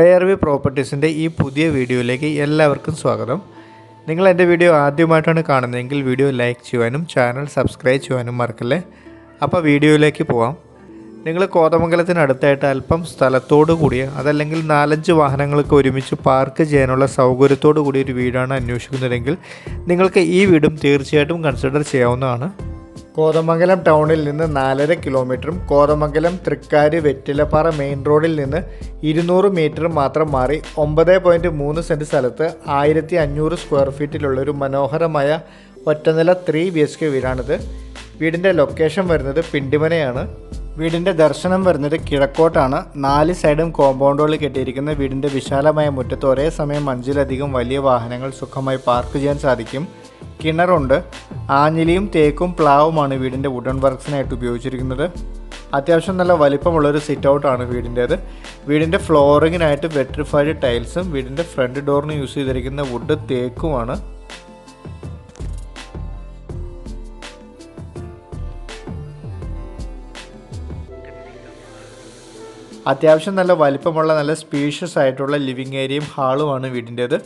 A R V പ്രോപ്പർട്ടീസിന്റെ ഈ പുതിയ വീഡിയോയിലേക്ക് എല്ലാവർക്കും സ്വാഗതം. നിങ്ങൾ എന്റെ വീഡിയോ ആദ്യമായിട്ടാണ് കാണുന്നതെങ്കിൽ വീഡിയോ ലൈക്ക് ചെയ്യുവാനും ചാനൽ സബ്സ്ക്രൈബ് ചെയ്യുവാനും മറക്കല്ലേ? അപ്പോൾ വീഡിയോയിലേക്ക് പോവാം. നിങ്ങൾ കോതമംഗലത്തിനടുത്തായിട്ട് അല്പം സ്ഥലത്തോടു കൂടിയ അതല്ലെങ്കിൽ നാലഞ്ച് വാഹനങ്ങൾക്ക് ഒരുമിച്ച് പാർക്ക് ചെയ്യാനുള്ള സൗകര്യത്തോടു കൂടിയ ഒരു വീടാണ് അന്വേഷിക്കുന്നതെങ്കിൽ നിങ്ങൾക്ക് ഈ വീടും തീർച്ചയായിട്ടും കൺസിഡർ ചെയ്യാവുന്നതാണ്. കോതമംഗലം ടൗണിൽ നിന്ന് നാലര കിലോമീറ്ററും കോതമംഗലം തൃക്കാര് വെറ്റിലപ്പാറ മെയിൻ റോഡിൽ നിന്ന് ഇരുന്നൂറ് മീറ്റർ മാത്രം മാറി ഒമ്പത് പോയിന്റ് മൂന്ന് സെന്റ് സ്ഥലത്ത് ആയിരത്തി അഞ്ഞൂറ് സ്ക്വയർ ഫീറ്റിലുള്ള ഒരു മനോഹരമായ ഒറ്റനില ത്രീ ബി എച്ച് കെ വീടാണിത്. വീടിന്റെ ലൊക്കേഷൻ വരുന്നത് പിണ്ടിമനയാണ്. വീടിന്റെ ദർശനം വരുന്നത് കിഴക്കോട്ടാണ്. നാല് സൈഡും കോമ്പൗണ്ടുകൾ കെട്ടിയിരിക്കുന്ന വീടിന്റെ വിശാലമായ മുറ്റത്ത് ഒരേ സമയം അഞ്ചിലധികം വലിയ വാഹനങ്ങൾ സുഖമായി പാർക്ക് ചെയ്യാൻ സാധിക്കും. കിണറുണ്ട്. ആഞ്ഞിലിയും തേക്കും പ്ലാവുമാണ് വീടിന്റെ വുഡൻ വർക്ക്സിനായിട്ട് ഉപയോഗിച്ചിരിക്കുന്നത്. അത്യാവശ്യം നല്ല വലിപ്പമുള്ളൊരു സിറ്റ് ഔട്ടാണ് വീടിന്റേത് വീടിന്റെ ഫ്ലോറിങ്ങിനായിട്ട് വെട്രിഫൈഡ് ടൈൽസും വീടിന്റെ ഫ്രണ്ട് ഡോറിന് യൂസ് ചെയ്തിരിക്കുന്ന വുഡ് തേക്കുമാണ്. അത്യാവശ്യം നല്ല വലിപ്പമുള്ള നല്ല സ്പീഷ്യസ് ആയിട്ടുള്ള ലിവിങ് ഏരിയയും ഹാളുമാണ് വീടിന്റേത്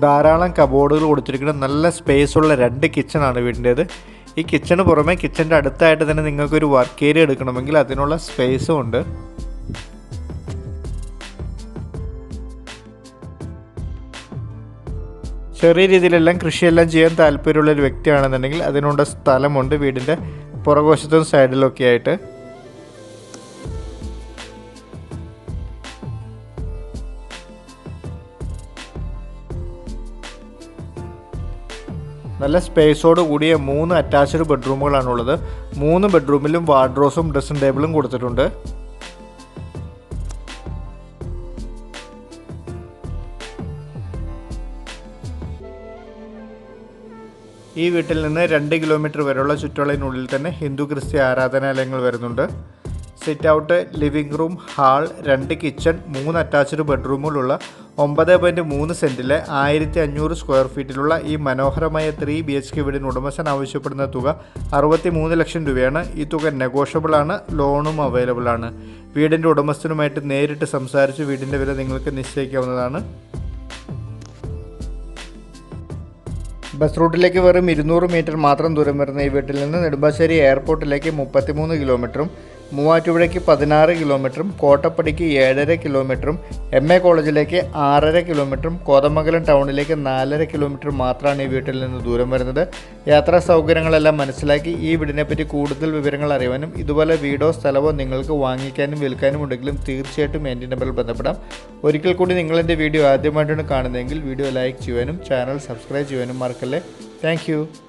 ധാരാളം കബോർഡുകൾ കൊടുത്തിരിക്കുന്ന നല്ല സ്പേസ് ഉള്ള രണ്ട് കിച്ചണാണ് വീടിന്റേത്. ഈ കിച്ചണ് പുറമെ കിച്ചന്റെ അടുത്തായിട്ട് തന്നെ നിങ്ങൾക്കൊരു വർക്ക് ഏരിയ എടുക്കണമെങ്കിൽ അതിനുള്ള സ്പേസും ഉണ്ട്. ചെറിയ രീതിയിലെല്ലാം കൃഷിയെല്ലാം ചെയ്യാൻ താല്പര്യമുള്ള ഒരു വ്യക്തിയാണെന്നുണ്ടെങ്കിൽ അതിനുള്ള സ്ഥലമുണ്ട് വീടിന്റെ പുറകുവശത്തും സൈഡിലൊക്കെ ആയിട്ട്. നല്ല സ്പേസോട് കൂടിയ മൂന്ന് അറ്റാച്ച്ഡ് ബെഡ്റൂമുകളാണുള്ളത്. മൂന്ന് ബെഡ്റൂമിലും വാർഡ്രോസും ഡ്രസ്സിംഗ് ടേബിളും കൊടുത്തിട്ടുണ്ട്. ഈ വീട്ടിൽ നിന്ന് രണ്ട് കിലോമീറ്റർ വരെയുള്ള ചുറ്റളവിനുള്ളിൽ തന്നെ ഹിന്ദു ക്രിസ്ത്യ ആരാധനാലയങ്ങൾ വരുന്നുണ്ട്. Sit out living room hall രണ്ട് കിച്ചൺ മൂന്ന് അറ്റാച്ച്ഡ് ബെഡ്റൂമുകളുള്ള ഒമ്പത് പോയിന്റ് മൂന്ന് സെന്റിലെ ആയിരത്തി അഞ്ഞൂറ് സ്ക്വയർ ഫീറ്റിലുള്ള ഈ മനോഹരമായ ത്രീ ബി എച്ച് കെ വീടിന് ഉടമസ്ഥൻ ആവശ്യപ്പെടുന്ന തുക അറുപത്തി മൂന്ന് ലക്ഷം രൂപയാണ്. ഈ തുക നെഗോഷ്യബിൾ ആണ് ലോണും അവൈലബിൾ ആണ് വീടിന്റെ ഉടമസ്ഥനുമായിട്ട് നേരിട്ട് സംസാരിച്ച് വീടിന്റെ വില നിങ്ങൾക്ക് നിശ്ചയിക്കാവുന്നതാണ്. ബസ് റൂട്ടിലേക്ക് വെറും ഇരുന്നൂറ് മീറ്റർ മാത്രം ദൂരം വരുന്ന ഈ വീട്ടിൽ നിന്ന് നെടുമ്പാശ്ശേരി എയർപോർട്ടിലേക്ക് മുപ്പത്തിമൂന്ന് കിലോമീറ്ററും മൂവാറ്റുപുഴയ്ക്ക് പതിനാറ് കിലോമീറ്ററും കോട്ടപ്പടിക്ക് ഏഴര കിലോമീറ്ററും എം എ കോളേജിലേക്ക് ആറര കിലോമീറ്ററും കോതമംഗലം ടൗണിലേക്ക് നാലര കിലോമീറ്റർ മാത്രമാണ് ഈ വീട്ടിൽ നിന്ന് ദൂരം വരുന്നത്. യാത്രാ സൗകര്യങ്ങളെല്ലാം മനസ്സിലാക്കി ഈ വീടിനെപ്പറ്റി കൂടുതൽ വിവരങ്ങൾ അറിയാനും ഇതുപോലെ വീടോ സ്ഥലമോ നിങ്ങൾക്ക് വാങ്ങിക്കാനും വിൽക്കാനും ഉണ്ടെങ്കിലും തീർച്ചയായിട്ടും എന്റെ നമ്പറിൽ ബന്ധപ്പെടാം. ഒരിക്കൽ കൂടി നിങ്ങളെന്റെ വീഡിയോ ആദ്യമായിട്ടാണ് കാണുന്നതെങ്കിൽ വീഡിയോ ലൈക്ക് ചെയ്യുവാനും ചാനൽ സബ്സ്ക്രൈബ് ചെയ്യുവാനും മറക്കല്ലേ. താങ്ക്